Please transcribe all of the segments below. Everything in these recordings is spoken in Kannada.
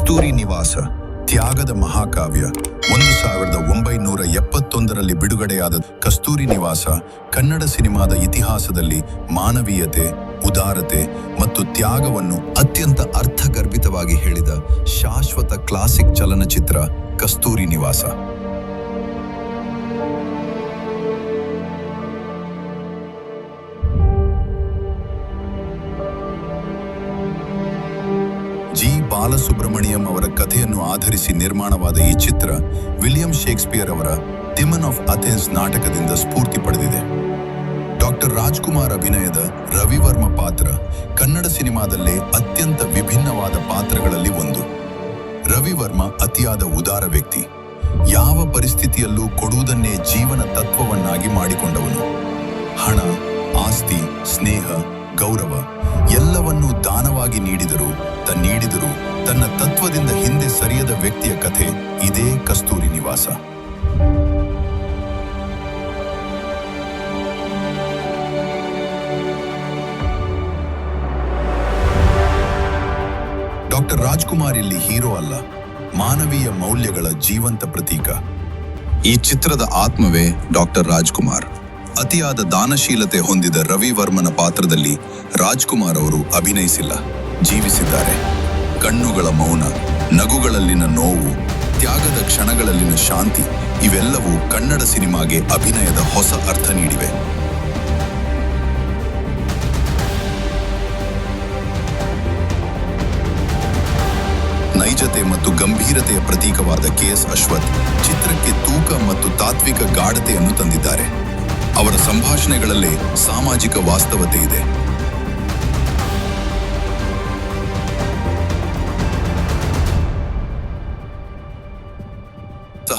ಕಸ್ತೂರಿ ನಿವಾಸ, ತ್ಯಾಗದ ಮಹಾಕಾವ್ಯ, ಒಂದು ಸಾವಿರದ ಒಂಬೈನೂರ ಎಪ್ಪತ್ತೊಂದರಲ್ಲಿ ಬಿಡುಗಡೆಯಾದ ಕಸ್ತೂರಿ ನಿವಾಸ, ಕನ್ನಡ ಸಿನಿಮಾದ ಇತಿಹಾಸದಲ್ಲಿ ಮಾನವೀಯತೆ, ಉದಾರತೆ ಮತ್ತು ತ್ಯಾಗವನ್ನು ಅತ್ಯಂತ ಅರ್ಥಗರ್ಭಿತವಾಗಿ ಹೇಳಿದ ಶಾಶ್ವತ ಕ್ಲಾಸಿಕ್ ಚಲನಚಿತ್ರ ಕಸ್ತೂರಿ ನಿವಾಸ. ಬಾಲಸುಬ್ರಹ್ಮಣ್ಯಂ ಅವರ ಕಥೆಯನ್ನು ಆಧರಿಸಿ ನಿರ್ಮಾಣವಾದ ಈ ಚಿತ್ರ ವಿಲಿಯಂ ಶೇಕ್ಸ್ಪಿಯರ್ ಅವರ ಟಿಮನ್ ಆಫ್ ಅಥೆನ್ಸ್ ನಾಟಕದಿಂದ ಸ್ಫೂರ್ತಿ ಪಡೆದಿದೆ. ಡಾಕ್ಟರ್ ರಾಜ್ಕುಮಾರ್ ಅಭಿನಯದ ರವಿವರ್ಮ ಪಾತ್ರ ಕನ್ನಡ ಸಿನಿಮಾದಲ್ಲೇ ಅತ್ಯಂತ ವಿಭಿನ್ನವಾದ ಪಾತ್ರಗಳಲ್ಲಿ ಒಂದು. ರವಿವರ್ಮ ಅತಿಯಾದ ಉದಾರ ವ್ಯಕ್ತಿ. ಯಾವ ಪರಿಸ್ಥಿತಿಯಲ್ಲೂ ಕೊಡುವುದನ್ನೇ ಜೀವನ ತತ್ವವನ್ನಾಗಿ ಮಾಡಿಕೊಂಡವನು. ಹಣ, ಆಸ್ತಿ, ಸ್ನೇಹ, ಗೌರವ ಎಲ್ಲವನ್ನೂ ದಾನವಾಗಿ ನೀಡಿದರು, ತನ್ನೀಡಿದರು ನೀಡಿದರು ತನ್ನ ತತ್ವದಿಂದ ಹಿಂದೆ ಸರಿಯದ ವ್ಯಕ್ತಿಯ ಕಥೆ, ಇದೇ ಕಸ್ತೂರಿ ನಿವಾಸ. ಡಾಕ್ಟರ್ ರಾಜ್ಕುಮಾರ್ ಇಲ್ಲಿ ಹೀರೋ ಅಲ್ಲ, ಮಾನವೀಯ ಮೌಲ್ಯಗಳ ಜೀವಂತ ಪ್ರತೀಕ. ಈ ಚಿತ್ರದ ಆತ್ಮವೇ ಡಾಕ್ಟರ್ ರಾಜ್ಕುಮಾರ್. ಅತಿಯಾದ ದಾನಶೀಲತೆ ಹೊಂದಿದ ರವಿವರ್ಮನ ಪಾತ್ರದಲ್ಲಿ ರಾಜ್ಕುಮಾರ್ ಅವರು ಅಭಿನಯಿಸಿಲ್ಲ, ಜೀವಿಸಿದ್ದಾರೆ. ಕಣ್ಣುಗಳ ಮೌನ, ನಗುಗಳಲ್ಲಿನ ನೋವು, ತ್ಯಾಗದ ಕ್ಷಣಗಳಲ್ಲಿನ ಶಾಂತಿ, ಇವೆಲ್ಲವೂ ಕನ್ನಡ ಸಿನಿಮಾಗೆ ಅಭಿನಯದ ಹೊಸ ಅರ್ಥ ನೀಡಿವೆ. ನೈಜತೆ ಮತ್ತು ಗಂಭೀರತೆಯ ಪ್ರತೀಕವಾದ ಕೆ ಎಸ್ ಅಶ್ವಥ್ ಚಿತ್ರಕ್ಕೆ ತೂಕ ಮತ್ತು ತಾತ್ವಿಕ ಗಾಢತೆಯನ್ನು ತಂದಿದ್ದಾರೆ. ಅವರ ಸಂಭಾಷಣೆಗಳಲ್ಲೇ ಸಾಮಾಜಿಕ ವಾಸ್ತವತೆ ಇದೆ.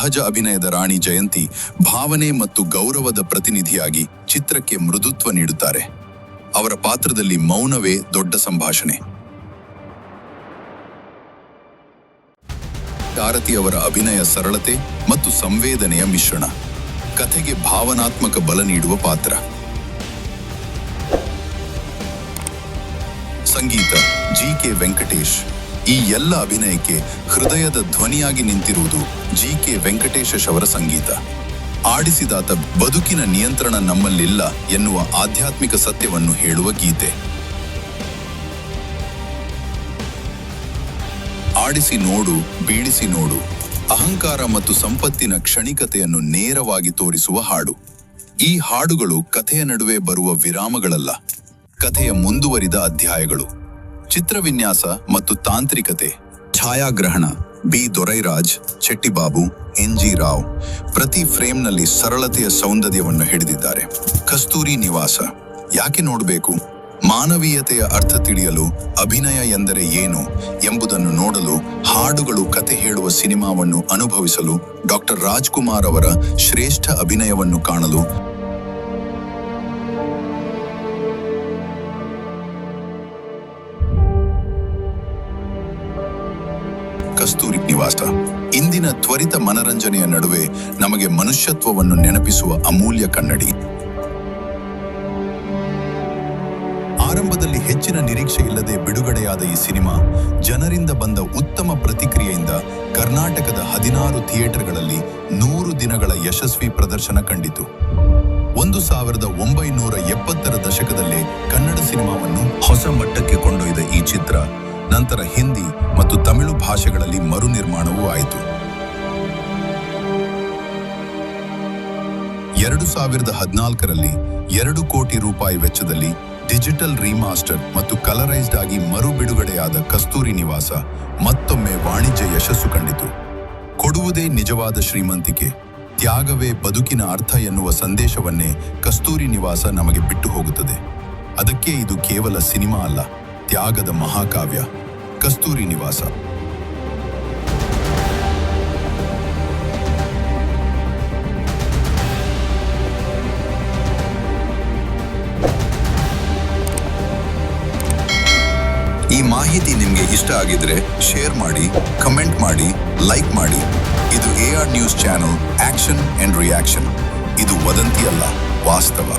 ಸಹಜ ಅಭಿನಯದ ರಾಣಿ ಜಯಂತಿ ಭಾವನೆ ಮತ್ತು ಗೌರವದ ಪ್ರತಿನಿಧಿಯಾಗಿ ಚಿತ್ರಕ್ಕೆ ಮೃದುತ್ವ ನೀಡುತ್ತಾರೆ. ಅವರ ಪಾತ್ರದಲ್ಲಿ ಮೌನವೇ ದೊಡ್ಡ ಸಂಭಾಷಣೆ. ಭಾರತಿಯವರ ಅಭಿನಯ ಸರಳತೆ ಮತ್ತು ಸಂವೇದನೆಯ ಮಿಶ್ರಣ, ಕಥೆಗೆ ಭಾವನಾತ್ಮಕ ಬಲ ನೀಡುವ ಪಾತ್ರ. ಸಂಗೀತ ಜಿ ಕೆ ವೆಂಕಟೇಶ್. ಈ ಎಲ್ಲ ಅಭಿನಯಕ್ಕೆ ಹೃದಯದ ಧ್ವನಿಯಾಗಿ ನಿಂತಿರುವುದು ಜಿ ಕೆ ವೆಂಕಟೇಶ್ ಅವರ ಸಂಗೀತ. ಆಡಿಸಿದಾತ ಬದುಕಿನ ನಿಯಂತ್ರಣ ನಮ್ಮಲ್ಲಿಲ್ಲ ಎನ್ನುವ ಆಧ್ಯಾತ್ಮಿಕ ಸತ್ಯವನ್ನು ಹೇಳುವ ಗೀತೆ. ಆಡಿಸಿ ನೋಡು, ಬೀಳಿಸಿ ನೋಡು. ಅಹಂಕಾರ ಮತ್ತು ಸಂಪತ್ತಿನ ಕ್ಷಣಿಕತೆಯನ್ನು ನೇರವಾಗಿ ತೋರಿಸುವ ಹಾಡು. ಈ ಹಾಡುಗಳು ಕಥೆಯ ನಡುವೆ ಬರುವ ವಿರಾಮಗಳಲ್ಲ. ಕಥೆಯ ಮುಂದುವರಿದ ಅಧ್ಯಾಯಗಳು. ಚಿತ್ರವಿನ್ಯಾಸ ಮತ್ತು ತಾಂತ್ರಿಕತೆ. ಛಾಯಾಗ್ರಹಣ, B. Dorairaj Chettibabu N. G. Rao ಪ್ರತಿ ಫ್ರೇಮ್ನಲ್ಲಿ ಸರಳತೆಯ ಸೌಂದರ್ಯವನ್ನು ಹಿಡಿದಿದ್ದಾರೆ. ಕಸ್ತೂರಿ ನಿವಾಸ. ಯಾಕೆ ನೋಡಬೇಕು? ಮಾನವೀಯತೆಯ ಅರ್ಥ ತಿಳಿಯಲು ಅಭಿನಯ ಎಂದರೆ ಏನು ಎಂಬುದನ್ನು ನೋಡಲು ಹಾಡುಗಳು, ಕತೆ ಹೇಳುವ ಸಿನಿಮಾವನ್ನು ಅನುಭವಿಸಲು ಡಾಕ್ಟರ್ ರಾಜ್ಕುಮಾರ್ ಅವರ ಶ್ರೇಷ್ಠ ಅಭಿನಯವನ್ನು ಕಾಣಲು ಕಸ್ತೂರಿ ನಿವಾಸ. ಇಂದಿನ ತ್ವರಿತ ಮನರಂಜನೆಯ ನಡುವೆ ನಮಗೆ ಮನುಷ್ಯತ್ವವನ್ನು ನೆನಪಿಸುವ ಅಮೂಲ್ಯ ಕನ್ನಡಿ. ಆರಂಭದಲ್ಲಿ ಹೆಚ್ಚಿನ ನಿರೀಕ್ಷೆ ಇಲ್ಲದೆ ಬಿಡುಗಡೆಯಾದ ಈ ಸಿನಿಮಾ ಜನರಿಂದ ಬಂದ ಉತ್ತಮ ಪ್ರತಿಕ್ರಿಯೆಯಿಂದ ಕರ್ನಾಟಕದ ಹದಿನಾರು ಥಿಯೇಟರ್ಗಳಲ್ಲಿ ನೂರು ದಿನಗಳ ಯಶಸ್ವಿ ಪ್ರದರ್ಶನ ಕಂಡಿತು. ಒಂದು ಸಾವಿರದ ಒಂಬೈನೂರ ಎಪ್ಪತ್ತರ ದಶಕದಲ್ಲೇ ಕನ್ನಡ ಸಿನಿಮಾವನ್ನು ಹೊಸ ಮಟ್ಟಕ್ಕೆ ಕೊಂಡೊಯ್ದ ಈ ಚಿತ್ರ, ನಂತರ ಹಿಂದಿ ಮತ್ತು ತಮಿಳು ಭಾಷೆಗಳಲ್ಲಿ ಮರು ನಿರ್ಮಾಣವೂ ಆಯಿತು. ಎರಡು ಸಾವಿರದ ಹದಿನಾಲ್ಕರಲ್ಲಿ ಎರಡು ಕೋಟಿ ರೂಪಾಯಿ ವೆಚ್ಚದಲ್ಲಿ ಡಿಜಿಟಲ್ ರೀಮಾಸ್ಟರ್ ಮತ್ತು ಕಲರೈಸ್ಡ್ ಆಗಿ ಮರು ಬಿಡುಗಡೆಯಾದ ಕಸ್ತೂರಿ ನಿವಾಸ ಮತ್ತೊಮ್ಮೆ ವಾಣಿಜ್ಯ ಯಶಸ್ಸು ಕಂಡಿತು. ಕೊಡುವುದೇ ನಿಜವಾದ ಶ್ರೀಮಂತಿಕೆ. ತ್ಯಾಗವೇ ಬದುಕಿನ ಅರ್ಥ ಎನ್ನುವ ಸಂದೇಶವನ್ನೇ ಕಸ್ತೂರಿ ನಿವಾಸ ನಮಗೆ ಬಿಟ್ಟು ಹೋಗುತ್ತದೆ. ಅದಕ್ಕೆ ಇದು ಕೇವಲ ಸಿನಿಮಾ ಅಲ್ಲ, ತ್ಯಾಗದ ಮಹಾಕಾವ್ಯ. ಕಸ್ತೂರಿ ನಿವಾಸ. ಈ ಮಾಹಿತಿ ನಿಮಗೆ ಇಷ್ಟ ಆಗಿದ್ರೆ ಶೇರ್ ಮಾಡಿ, ಕಮೆಂಟ್ ಮಾಡಿ, ಲೈಕ್ ಮಾಡಿ. ಇದು A R news channel action and reaction. ಇದು ವದಂತಿ ಅಲ್ಲ, ವಾಸ್ತವ.